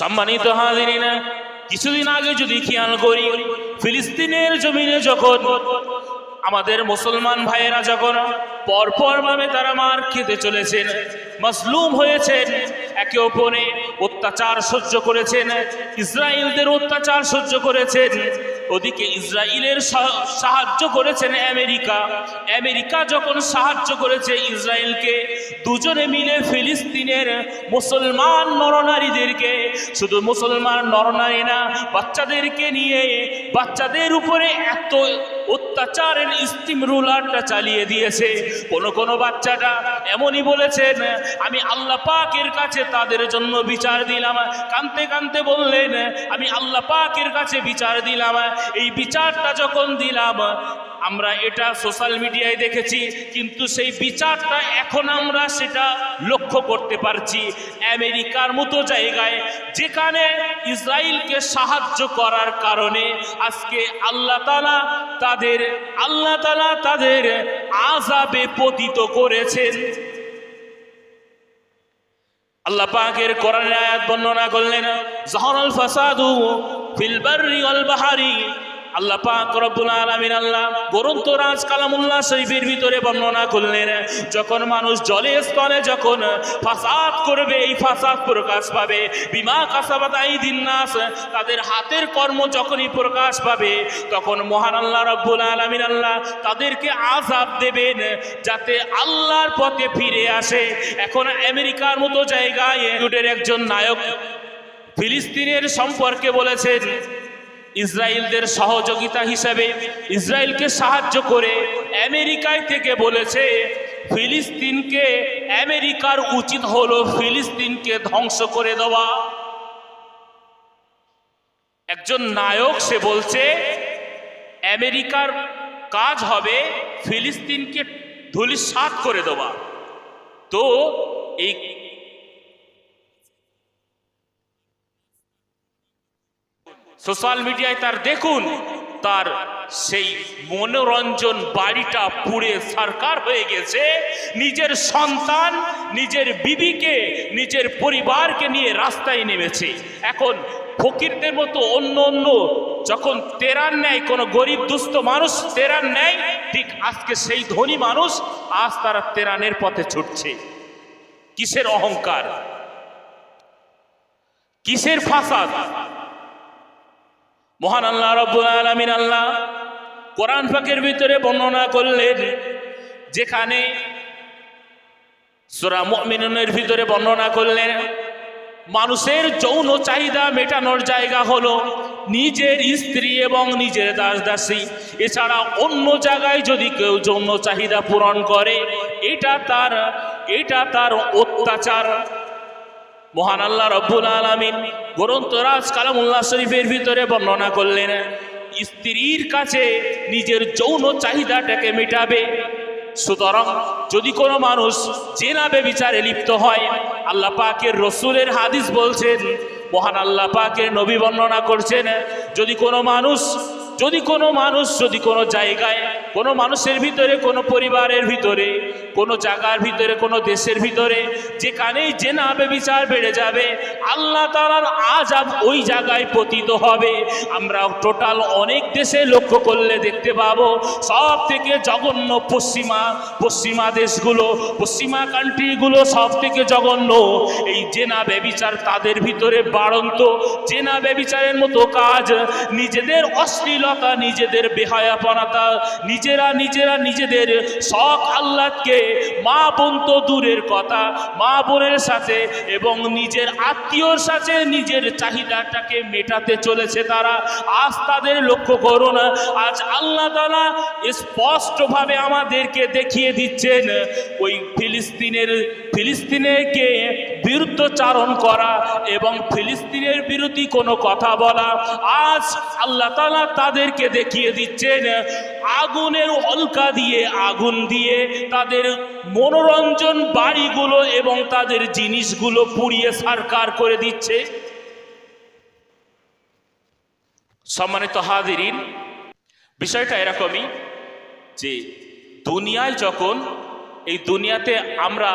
সম্মানিত হাজিরিনা, কিছুদিন আগে যদি খেয়াল করি, ফিলিস্তিনের জমিনে যখন আমাদের মুসলমান ভাইয়েরা যখন পরপর ভাবে তারা মার খেতে চলেছেন মজলুম হয়েছেন, একে অপরে অত্যাচার সহ্য করেছেন, ইসরায়েলদের অত্যাচার সহ্য করেছেন ওদিকে ইসরায়েলের সাহায্য করেছেন আমেরিকা। আমেরিকা যখন সাহায্য করেছে ইসরায়েলকে, দুজনে মিলে ফিলিস্তিনের মুসলমান নরনারীদেরকে, শুধু মুসলমান নরনারী না, বাচ্চাদেরকে নিয়ে, বাচ্চাদের উপরে এত অত্যাচারের স্টিম রুলারটা চালিয়ে দিয়েছে। কোন কোন বাচ্চাটা এমনই বলেছেন, আমি আল্লাহ পাকের কাছে তাদের জন্য বিচার দিলাম। কানতে কানতে বললেন, আমি আল্লাহ পাকের কাছে বিচার দিলাম। এই বিচারটা যখন দিলাম আমরা এটা সোশ্যাল মিডিয়ায় দেখেছি, কিন্তু সেই বিচারটা এখন আমরা সেটা লক্ষ্য করতে পারছি। আমেরিকার মতো জায়গায় যেখানে ইসরায়েলকে সাহায্য করার কারণে আজকে আল্লাহ তালা তাদের, আল্লাহ তালা তাদের আজাবে পতিত করেছেন। আল্লাহ পাকের কোরআনের আয়াত বর্ণনা করলেন, জহরুল ফাসাদু ফিল বাহারি আল্লাহ পাক রব্বুল আলামিন আল্লাহ গ্রন্থ রাজ কালামুল্লাহ শরীফের ভিতরে বর্ণনা করলেন, যখন মানুষ জলে স্থলে যখন ফাসাদ করবে, এই ফাসাদ প্রকাশ পাবে। বিমা কাসাবাত আইদিন নাস, তাদের হাতের কর্ম যখনই প্রকাশ পাবে, তখন মহান আল্লাহ রব্বুল আলামিন আল্লাহ তাদেরকে আযাব দেবেন যাতে আল্লাহর পথে ফিরে আসে। এখন আমেরিকার মতো জায়গায় একজন নায়ক ফিলিস্তিনের সম্পর্কে বলেছেন ইসরায়েলদের সহযোগিতা হিসাবে ইসরায়েলকে সাহায্য করে আমেরিকায় থেকে বলেছে, ফিলিস্তিনকে আমেরিকার উচিত হলো ফিলিস্তিনকে ধ্বংস করে দেওয়া। একজন নায়ক সে বলছে, আমেরিকার কাজ হবে ফিলিস্তিনকে ধুলিসাৎ করে দেওয়া। তো এই সোশ্যাল মিডিয়ায় তার দেখুন, তার সেই মনোরঞ্জন বাড়িটা পুড়ে সরকার হয়ে গেছে। নিজের সন্তান, নিজের বিবিকে, নিজের পরিবারকে নিয়ে রাস্তায় নেমেছে। এখন ফকিরদের মতো অন্য অন্য যখন তেরান নেয়, কোনো গরিব দুস্থ মানুষ তেরান নেয়, ঠিক আজকে সেই ধনী মানুষ আজ তারা তেরানের পথে ছুটছে। কিসের অহংকার? কিসের ফাসাদ? মহান আল্লাহ, রব্বুল আল্লাহ কোরআন পাকের ভিতরে বর্ণনা করলেন, যেখানে সূরা মুমিনুনের ভিতরে বর্ণনা করলেন, মানুষের যৌন চাহিদা মেটানোর জায়গা হলো নিজের স্ত্রী এবং নিজের দাস দাসী এছাড়া অন্য জায়গায় যদি কেউ যৌন চাহিদা পূরণ করে, এটা তার এটা তার অত্যাচার। মহান আল্লাহ রব্বুল আলমিন গ্রন্থরাজ কালামুল্লাহ শরীফের ভিতরে বর্ণনা করলেন, স্ত্রীর কাছে নিজের যৌন চাহিদাটাকে মেটাবে। সুতরাং যদি কোনো মানুষ জেনাবে বিচারে লিপ্ত হয়, আল্লাহ পাকের রসুলের হাদিস বলছেন, মহান আল্লাহ পাকের নবী বর্ণনা করছেন, যদি কোনো মানুষ, যদি কোনো মানুষ যদি কোনো জায়গায় কোনো মানুষের ভিতরে, কোনো পরিবারের ভিতরে কোনো জায়গার ভিতরে, কোনো দেশের ভিতরে, যেখানেই জেনাবে বিচার বেড়ে যাবে, আল্লাহ তালার আজাব ওই জায়গায় পতিত হবে। আমরা টোটাল অনেক দেশে লক্ষ্য করলে দেখতে পাবো, সব থেকে জঘন্য পশ্চিমা পশ্চিমা দেশগুলো, পশ্চিমা কান্ট্রিগুলো সব থেকে জঘন্য। এই জেনা ব্যবিচার তাদের ভিতরে বাড়ন্ত জেনা ব্যবিচারের মতো কাজ, নিজেদের অশ্লীলতা, নিজেদের বেহায়াপনাতা, নিজেরা নিজেরা নিজেদের শখ আহ্লাদকে মা বোন তো দূরের কথা। মা বোনের সাথে এবং নিজের আত্মীয়র সাথে নিজের চাহিদাটাকে মেটাতে চলেছে তারা। আজ তাদের লক্ষ্য করো না, আজ আল্লাহ তালা স্পষ্টভাবে আমাদেরকে দেখিয়ে দিচ্ছেন, ওই ফিলিস্তিনের ফিলিস্তিনেরকে বিরুদ্ধচারণ করা এবং ফিলিস্তিনের বিরোধী কোনো কথা বলা, আজ আল্লাহ তালা তাদেরকে দেখিয়ে দিচ্ছেন, আগুনের অলকা দিয়ে আগুন দিয়ে তাদের মনোরঞ্জন বাড়িগুলো এবং তাদের জিনিসগুলো পুড়িয়ে সারকার করে দিচ্ছে। সম্মানিত হাজিরিন, বিষয়টা এরকমই যে দুনিয়ায় যখন, এই দুনিয়াতে আমরা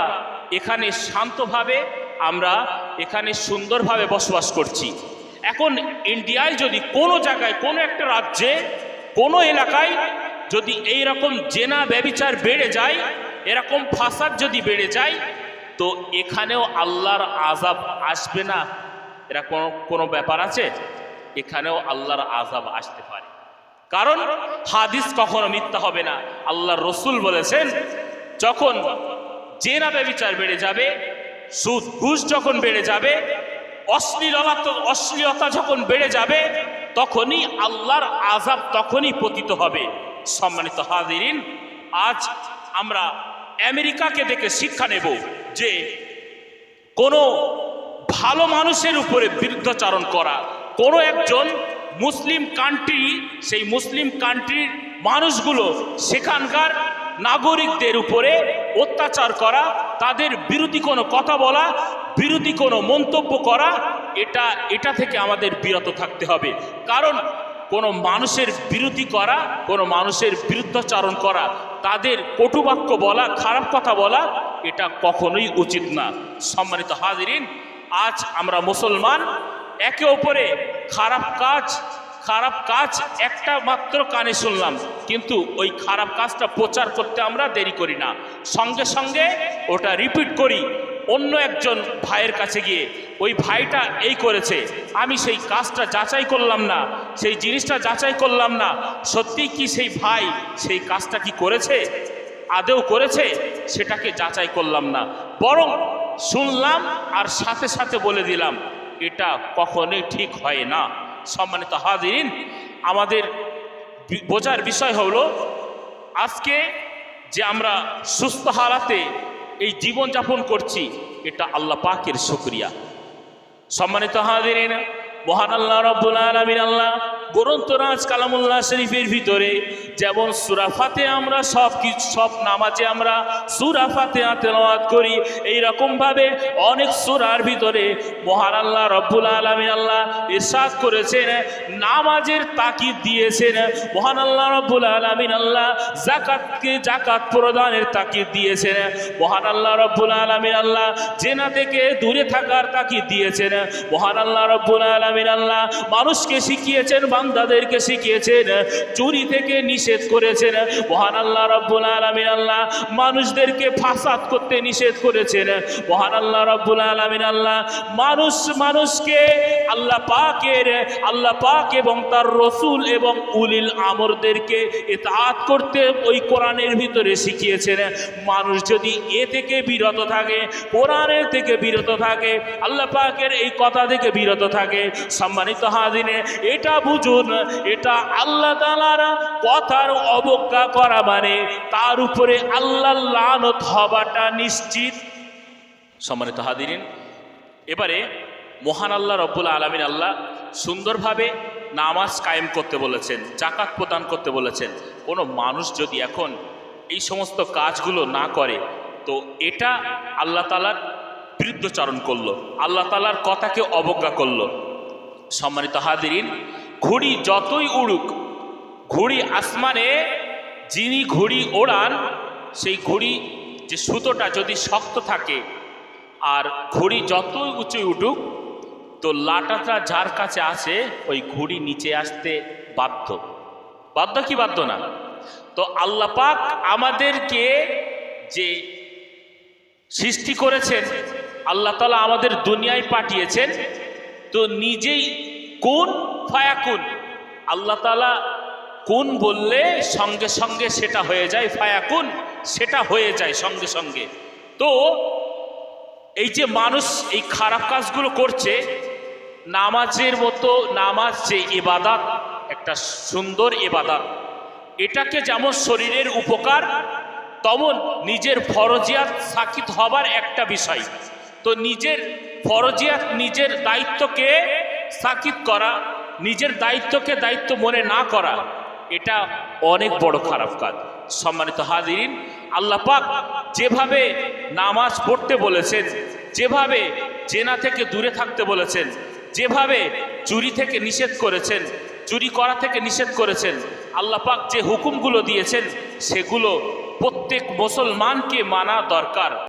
এখানে শান্তভাবে আমরা এখানে সুন্দরভাবে বসবাস করছি। এখন ইন্ডিয়ায় যদি কোনো জায়গায়, কোনো একটা রাজ্যে, কোনো এলাকায় যদি এই রকম জেনা ব্যবিচার বেড়ে যায়, এরকম ফাসাদ যদি বেড়ে যায়, তো এখানেও আল্লাহর আজাব আসবে না? এরা কোনো কোনো ব্যাপার আছে? এখানেও আল্লাহর আজাব আসতে পারে। কারণ হাদিস কখনো মিথ্যা হবে না। আল্লাহর রসুল বলেছেন, যখন জেনা ব্যবিচার বেড়ে যাবে, সুদ, ঘুষ যখন বেড়ে যাবে, অশ্লীলতা অশ্লীলতা যখন বেড়ে যাবে, তখনই আল্লাহর আজাব তখনই পতিত হবে। সম্মানিত হাজিরিন, আজ আমরা আমেরিকাকে দেখে শিক্ষা নেব যে কোনো ভালো মানুষের উপরে বিরুদ্ধাচারণ করা, কোনো একজন মুসলিম কান্ট্রি সেই মুসলিম কান্ট্রির মানুষগুলো সেখানকার নাগরিকদের উপরে অত্যাচার করা, তাদের বিরোধী কোনো কথা বলা বিরোধী কোনো মন্তব্য করা, এটা এটা থেকে আমাদের বিরত থাকতে হবে। কারণ কোনো মানুষের বিরোধী করা, কোনো মানুষের বিরুদ্ধাচারণ করা, তাদের কটুবাক্য বলা, খারাপ কথা বলা, এটা কখনোই উচিত না। সম্মানিত হাজিরিন, আজ আমরা মুসলমান, একে অপরে খারাপ কাজ খারাপ কাজ একটা মাত্র কানে শুনলাম। কিন্তু ওই খারাপ কাজটা প্রচার করতে আমরা দেরি করি না। সঙ্গে সঙ্গে ওটা রিপিট করি। অন্য একজন ভাইয়ের কাছে গিয়ে, ওই ভাইটা এই করেছে। আমি সেই কাজটা যাচাই করলাম না। সেই জিনিসটা যাচাই করলাম না। সত্যি কি সেই ভাই সেই কাজটা কি করেছে? আদেও করেছে? সেটাকে যাচাই করলাম না। বরং শুনলাম আর সাথে সাথে বলে দিলাম, এটা কখনোই ঠিক হয় না। সম্মানিত হাজিরিন, আমাদের বোঝার বিষয় হলো, আজকে যে আমরা সুস্থ হারাতে এই জীবনযাপন করছি, এটা আল্লাহ পাকের শুক্রিয়া। সম্মানিত হাজিরিন, মহান আল্লাহ রব্বুল আলমিন আল্লাহ গ্রন্থরাজ কালামুল্লাহ শরীফের ভিতরে যেমন সুরাফাতে আমরা সব কিছু সব নামাজে আমরা সুরাফাতে তেলাওয়াত করি এই রকমভাবে অনেক সুরার ভিতরে মহান আল্লাহ রব্বুল আলমিন আল্লাহ ইরশাদ করেছেন, নামাজের তাকিদ দিয়েছেন, মহান আল্লাহ রব্বুল আলমিন আল্লাহ জাকাতকে জাকাত প্রদানের তাকিদ দিয়েছেন, মহান আল্লাহ রব্বুল আলমিন আল্লাহ জেনা থেকে দূরে থাকার তাকিদ দিয়েছেন, মহান আল্লাহ রব্বুল আলমিন আল্লাহ মানুষকে শিখিয়েছেন বান্দাদেরকে শিখিয়েছেন, চুরি থেকে নিষেধ করেছেন। মহান আল্লাহ রব্বুল আলমিন আল্লাহ মানুষদেরকে ফাসাদ করতে নিষেধ করেছেন। মহান আল্লাহ রব্বুল আলমিন আল্লাহ মানুষ মানুষকে আল্লাহ পাকের, আল্লাহ পাক এবং তার রসুল এবং উলিল আমরদেরকে এতাত করতে ওই কোরআনের ভিতরে শিখিয়েছেন। মানুষ যদি এ থেকে বিরত থাকে, কোরআনের থেকে বিরত থাকে, আল্লাহ পাকের এই কথা থেকে বিরত থাকে, সম্মানিত হাদিনে এটা বুঝুন এটা আল্লাহ তালার কথার অবজ্ঞা করা মানে তার উপরে আল্লাহ লানত হবাটা নিশ্চিত। সম্মানিত হাদিরিন এবারে মহান আল্লাহ রব্বুল আলমিন আল্লাহ সুন্দরভাবে নামাজ কায়েম করতে বলেছেন জাকাত প্রদান করতে বলেছেন। কোনো মানুষ যদি এখন এই সমস্ত কাজগুলো না করে, তো এটা আল্লাহ তালার বিরুদ্ধচারণ করল, আল্লাহ তালার কথাকে অবজ্ঞা করল। সম্মানিত হাদিরিন ঘুড়ি যতই উড়ুক, ঘুড়ি আসমানে যিনি ঘুড়ি ওড়ান, সেই ঘুড়ি যে সুতোটা যদি শক্ত থাকে আর ঘুড়ি যতই উঁচু উঠুক, তো লাটাটা যার কাছে আছে ওই ঘুড়ি নিচে আসতে বাধ্য। বাধ্য কি বাধ্য না? তো আল্লাহ পাক আমাদেরকে যে সৃষ্টি করেছেন, আল্লাহ তালা আমাদের দুনিয়ায় পাঠিয়েছেন, তো নিজেই কোন ফায়াকুন। আল্লাহ তালা কোন বললে সঙ্গে সঙ্গে সেটা হয়ে যায়, ফায়াকুন, সেটা হয়ে যায় সঙ্গে সঙ্গে। তো এই যে মানুষ এই খারাপ কাজগুলো করছে, নামাজের মতো নামাজ যে এবাদাত একটা সুন্দর এবাদাত এটাকে যেমন শরীরের উপকার, তেমন নিজের ফরজিয়াত সাকিত হবার একটা বিষয়। তো নিজের ফরজিয়াত, নিজের দায়িত্বকে সাকিত করা নিজের দায়িত্বকে দায়িত্ব মনে না করা, এটা অনেক বড় খারাপ কাজ। সম্মানিত হাজিরিন, আল্লাহ পাক যেভাবে নামাজ পড়তে বলেছেন, যেভাবে জেনা থেকে দূরে থাকতে বলেছেন, যেভাবে চুরি থেকে নিষেধ করেছেন, চুরি করা থেকে নিষেধ করেছেন, আল্লাহ পাক যে হুকুমগুলো দিয়েছেন, সেগুলো প্রত্যেক মুসলমানকে মানা দরকার।